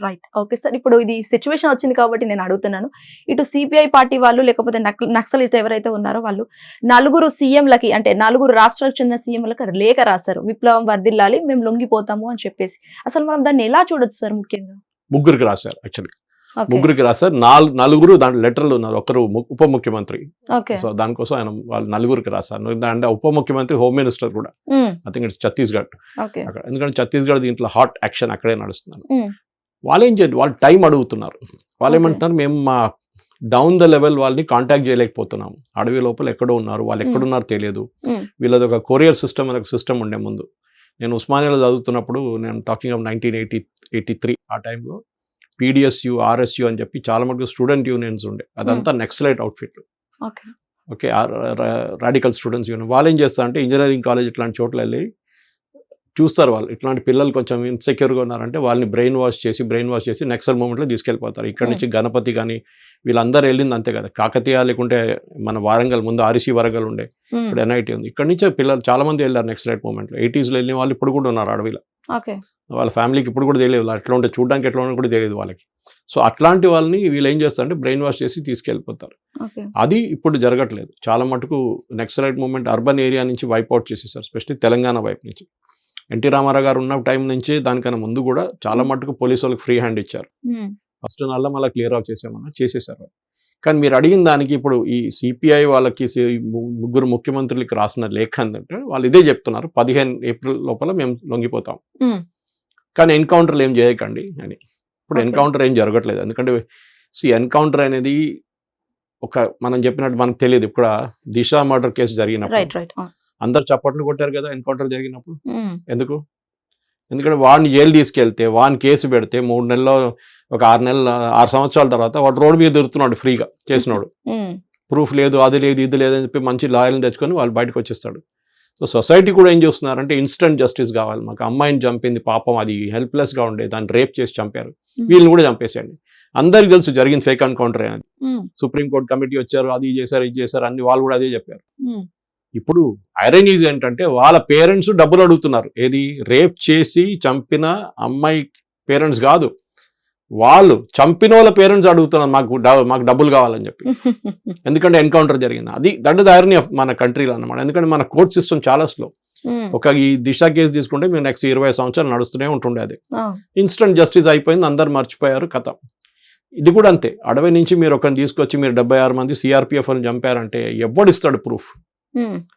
Right okay sir ఇప్పుడు ఇది situation వచ్చింది కాబట్టి నేను అడుగుతున్నాను. ఇటు సిపిఐ పార్టీ వాళ్ళు లేకపోతే నక్- నక్సలిస్ట్ ఎవరైతే ఉన్నారో వాళ్ళు నలుగురు సీఎంలకి అంటే నలుగురు రాష్ట్రాలకు చెందిన సీఎంలకు లేఖ రాశారు. విప్లవం వర్దిల్లాలి మేము లొంగిపోతాము అని చెప్పేసి. అసలు మనం దాన్ని ఎలా చూడొచ్చు సార్ ముఖ్యంగా? ముగ్గురికి రాశారు యాక్చువల్లీ ఓకే ముగ్గురికి రాశారు. నాలుగు నలుగురు దాంట్లో లెటర్లు ఉన్నారు. ఒకరు ఉప ముఖ్యమంత్రి. ఓకే సో దానికోసం ఆయన వాళ్ళు నలుగురికి రాశారు. అంటే ఉప ముఖ్యమంత్రి హోమ్ మినిస్టర్ కూడా. ఐ థింక్ ఇట్స్ ఛత్తీస్గఢ్ అక్కడ. ఎందుకంటే ఛత్తీస్గఢ్ దీంట్లో హాట్ యాక్షన్ అక్కడే నడుస్తున్నారు. ఉమ్, వాళ్ళు ఏం చేయండి వాళ్ళు టైం అడుగుతున్నారు. వాళ్ళు. ఏమంటున్నారు మేము మా డౌన్ ద లెవెల్ వాళ్ళని కాంటాక్ట్ చేయలేకపోతున్నాం. అడవి లోపల ఎక్కడో ఉన్నారు వాళ్ళు. ఎక్కడున్నారో తెలియదు. వీళ్ళది ఒక కొరియర్ సిస్టమ్ అనే ఒక సిస్టమ్ ఉండే ముందు. నేను ఉస్మానియాలో చదువుతున్నప్పుడు నేను talking of nineteen eighty eighty three ఆ టైంలో పీడిఎస్యు ఆర్ఎస్యు అని చెప్పి చాలా మటుకు స్టూడెంట్ యూనియన్స్ ఉండే. అదంతా Naxalite outfit. Okay. Okay radical students union. వాళ్ళు ఏం చేస్తారంటే ఇంజనీరింగ్ కాలేజ్ ఇట్లాంటి చోట్ల వెళ్ళి చూస్తారు వాళ్ళు. ఇట్లాంటి పిల్లలు కొంచెం ఇన్సెక్యూర్గా ఉన్నారంటే వాళ్ళని బ్రెయిన్ వాష్ చేసి బ్రెయిన్ వాష్ చేసి నెక్సల్ మూమెంట్లో తీసుకెళ్ళిపోతారు. ఇక్కడ నుంచి గణపతి కానీ వీళ్ళందరూ వెళ్ళింది అంతే కదా. కాకతీయ లేకుంటే మన వారంగల్ ముందు ఆర్సీ వరంగల్ ఉండే. ఉమ్, ఇప్పుడు ఎన్ఐటి ఉంది. ఇక్కడ నుంచే పిల్లలు చాలా మంది వెళ్ళారు నెక్స్ట్ రైట్ మూమెంట్లో ఎయిటీస్లో వెళ్ళిన వాళ్ళు ఇప్పుడు కూడా ఉన్నారు అడవిలో. ఓకే. వాళ్ళ ఫ్యామిలీకి ఇప్పుడు కూడా తెలియదు. ఎట్లా ఉంటే చూడడానికి ఎట్లా ఉంటే కూడా తెలియదు వాళ్ళకి. సో అట్లాంటి వాళ్ళని వీళ్ళు ఏం చేస్తారంటే బ్రెయిన్ వాష్ చేసి తీసుకెళ్ళిపోతారు. అది ఇప్పుడు జరగట్లేదు. చాలా మటుకు నెక్సలైట్ మూమెంట్ అర్బన్ ఏరియా నుంచి వైప్ అవుట్ చేసేసారు. స్పెషల్లీ తెలంగాణ వైపు నుంచి. ఎన్టీ రామారావు గారు ఉన్న టైం నుంచి దానికన్నా ముందు కూడా చాలా మటుకు పోలీసు వాళ్ళకి ఫ్రీ హ్యాండ్ ఇచ్చారు. ఫస్ట్ నల్ల మళ్ళీ క్లియర్ ఆఫ్ చేసామన్నా చేసేసారు కానీ మీరు అడిగిన దానికి ఇప్పుడు ఈ సిపిఐ వాళ్ళకి ముగ్గురు ముఖ్యమంత్రులకి రాసిన లేఖ ఏంటంటే వాళ్ళు ఇదే చెప్తున్నారు పదిహేను ఏప్రిల్ లోపల మేము లొంగిపోతాం. కానీ ఎన్కౌంటర్లు ఏం చేయకండి అని. ఇప్పుడు. ఎన్కౌంటర్ ఏం జరగట్లేదు. ఎందుకంటే సి ఎన్కౌంటర్ అనేది ఒక మనం చెప్పినట్టు మనకు తెలియదు. ఇప్పుడు దిశ మర్డర్ కేసు జరిగినప్పుడు అందరు చప్పట్లు కొట్టారు కదా ఎన్కౌంటర్ జరిగినప్పుడు. ఎందుకు? ఎందుకంటే వాడిని జైలు తీసుకెళ్తే వాడిని కేసు పెడితే మూడు నెలల్లో ఒక ఆరు నెలల ఆరు సంవత్సరాల తర్వాత వాడు రోడ్డు మీద దొరుకుతున్నాడు ఫ్రీగా చేసినోడు. ప్రూఫ్ లేదు అది లేదు ఇది లేదని చెప్పి మంచి లాయర్ని తెచ్చుకొని వాళ్ళు బయటకు వచ్చేస్తాడు. సో సొసైటీ కూడా ఏం చేస్తున్నారంటే ఇన్స్టెంట్ జస్టిస్ కావాలి మాకు. అమ్మాయిని చంపింది పాపం అది హెల్ప్లెస్గా ఉండే దాన్ని రేప్ చేసి చంపారు. వీళ్ళని కూడా చంపేసేయండి. అందరికీ తెలుసు జరిగింది ఫేక్ ఎన్కౌంటర్ అనేది సుప్రీంకోర్టు కమిటీ వచ్చారు అది చేశారు ఇది చేశారు అన్ని వాళ్ళు కూడా అదే చెప్పారు. ఇప్పుడు ఐరన్ ఈజ్ ఏంటంటే వాళ్ళ పేరెంట్స్ డబ్బులు అడుగుతున్నారు. ఏది? రేప్ చేసి చంపిన అమ్మాయి పేరెంట్స్ కాదు. వాళ్ళు చంపిన వాళ్ళ పేరెంట్స్ అడుగుతున్నారు మాకు మాకు డబ్బులు కావాలని చెప్పి. ఎందుకంటే ఎన్కౌంటర్ జరిగింది. అది దట్ ఇస్ ఐరనీ ఆఫ్ మన కంట్రీలో అన్నమాట. ఎందుకంటే మన కోర్ట్ సిస్టమ్ చాలా స్లో ఉమ్, ఒక ఈ దిశ కేసు తీసుకుంటే మేము నెక్స్ట్ ఇరవై సంవత్సరాలు నడుస్తూనే ఉంటుండే అది. ఇన్స్టెంట్ జస్టిస్ అయిపోయింది అందరు మర్చిపోయారు కథ. ఇది కూడా అంతే. అడవి నుంచి మీరు ఒకరిని తీసుకొచ్చి మీరు డెబ్బై ఆరు మంది సిఆర్పిఎఫ్ అని చంపారంటే ఎవడిస్తాడు ప్రూఫ్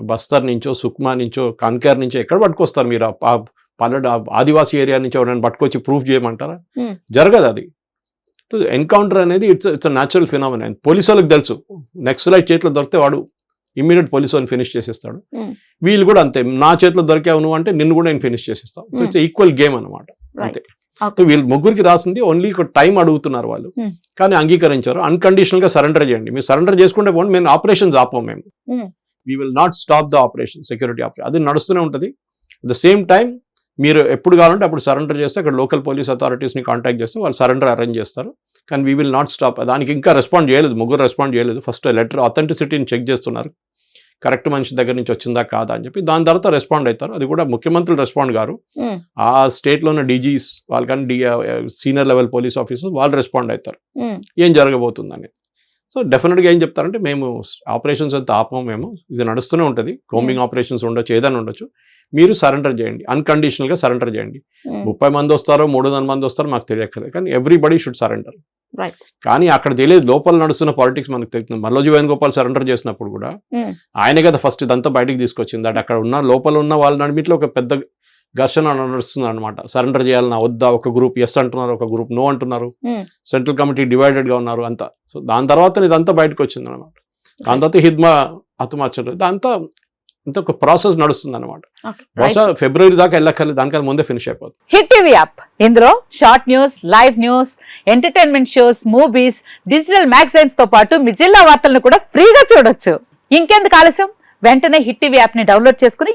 బస్తర్ నుంచో సుక్మా నుంచో కన్కేర్ నుంచో ఎక్కడ పట్టుకొస్తారు మీరు? ఆ పా- పల్లె ఆ ఆదివాసీ ఏరియా నుంచి ఎవరైనా పట్టుకొచ్చి ప్రూఫ్ చేయమంటారా? Hmm. జరగదు అది. ఎన్కౌంటర్ అనేది it's it's natural phenomena police వాళ్ళకి తెలుసు. నెక్స్ట్ లైట్ చేతిలో దొరికితే వాడు ఇమ్మీడియట్ పోలీసు వాళ్ళని ఫినిష్ చేసేస్తాడు. Hmm. వీళ్ళు కూడా అంతే. నా చేతిలో దొరికావు నువ్వు అంటే నిన్ను కూడా నేను ఫినిష్ చేసేస్తాను so Hmm. It's equal game అనమాట అంతే. సో వీళ్ళు ముగ్గురికి రాసింది ఓన్లీ ఒక టైం అడుగుతున్నారు వాళ్ళు. Hmm. కానీ అంగీకరించారు. అన్కండిషనల్గా సరెండర్ చేయండి. మీరు సరెండర్ చేసుకుంటే పోండి. మేము ఆపరేషన్స్ ఆపం మేము. Hmm. We will not stop the operation security operation అది నడుస్తూనే ఉంటుంది. అట్ ద సేమ్ టైం మీరు ఎప్పుడు కావాలంటే అప్పుడు సరెండర్ చేస్తే అక్కడ లోకల్ పోలీస్ అథారిటీస్ని కాంటాక్ట్ చేస్తే వాళ్ళు సరెండర్ అరేంజ్ చేస్తారు. కానీ వీ విల్ నాట్ స్టాప్ దానికి ఇంకా రెస్పాండ్ చేయలేదు ముగ్గురు రెస్పాండ్ చేయలేదు. ఫస్ట్ లెటర్ అథెంటిసిటీని చెక్ చేస్తున్నారు. కరెక్ట్ మనిషి దగ్గర నుంచి వచ్చిందా కాదా అని చెప్పి దాని తర్వాత రెస్పాండ్ అవుతారు. అది కూడా ముఖ్యమంత్రులు రెస్పాండ్ గారు ఉమ్, ఆ స్టేట్లో ఉన్న డీజీస్ వాళ్ళు కానీ the senior level police officers వాళ్ళు రెస్పాండ్ అవుతారు. ఉమ్, ఏం జరగబోతుందని సో డెఫినెట్గా ఏం చెప్తారంటే మేము ఆపరేషన్స్ అంతా ఆపం మేము. ఇది నడుస్తూనే ఉంటుంది. కోంబింగ్ ఆపరేషన్స్ ఉండొచ్చు ఏదైనా ఉండొచ్చు. మీరు సరెండర్ చేయండి. అన్కండిషనల్గా సరెండర్ చేయండి. ఉమ్, ముప్పై మంది వస్తారో మూడు వందల మంది వస్తారో మాకు తెలియక్కర్లేదు. కానీ ఎవ్రీబడి షుడ్ సరెండర్. కానీ అక్కడ తెలియదు లోపల నడుస్తున్న పాలిటిక్స్ మనకు తెలుస్తుంది మల్లోజీ వేణుగోపాల్ సరెండర్ చేసినప్పుడు కూడా ఉమ్, ఆయనే కదా ఫస్ట్ ఇదంతా బయటికి తీసుకొచ్చింది. అంటే అక్కడ ఉన్న లోపల ఉన్న వాళ్ళ నడిమిట్లో ఒక పెద్ద ఘర్షణ నడుస్తుంది అనమాట సరెండర్ చేయాలన్నా వద్దా? ఒక గ్రూప్ ఎస్ అంటున్నారు ఒక గ్రూప్ నో అంటున్నారు. సెంట్రల్ కమిటీ డివైడెడ్గా ఉన్నారు అంతా. సో దాని తర్వాత ఇదంతా బయటకు వచ్చింది అనమాట దాని తర్వాత హిద్మా హతమార్చారు దాంతో ఇంత ఒక ప్రాసెస్ నడుస్తుంది అనమాట. బహుశా ఫిబ్రవరి దాకా వెళ్ళక్కర్లేదు. దానికన్నా ముందే ఫినిష్ అయిపోతుంది హిట్ టీవీ యాప్ ఇందులో short news live news entertainment shows movies digital మ్యాగజైన్స్తో పాటు మీ జిల్లా వార్తలను కూడా ఫ్రీగా చూడొచ్చు. ఇంకెందుకు ఆలస్యం? వెంటనే హిట్ టీవీ యాప్ని డౌన్లోడ్ చేసుకుని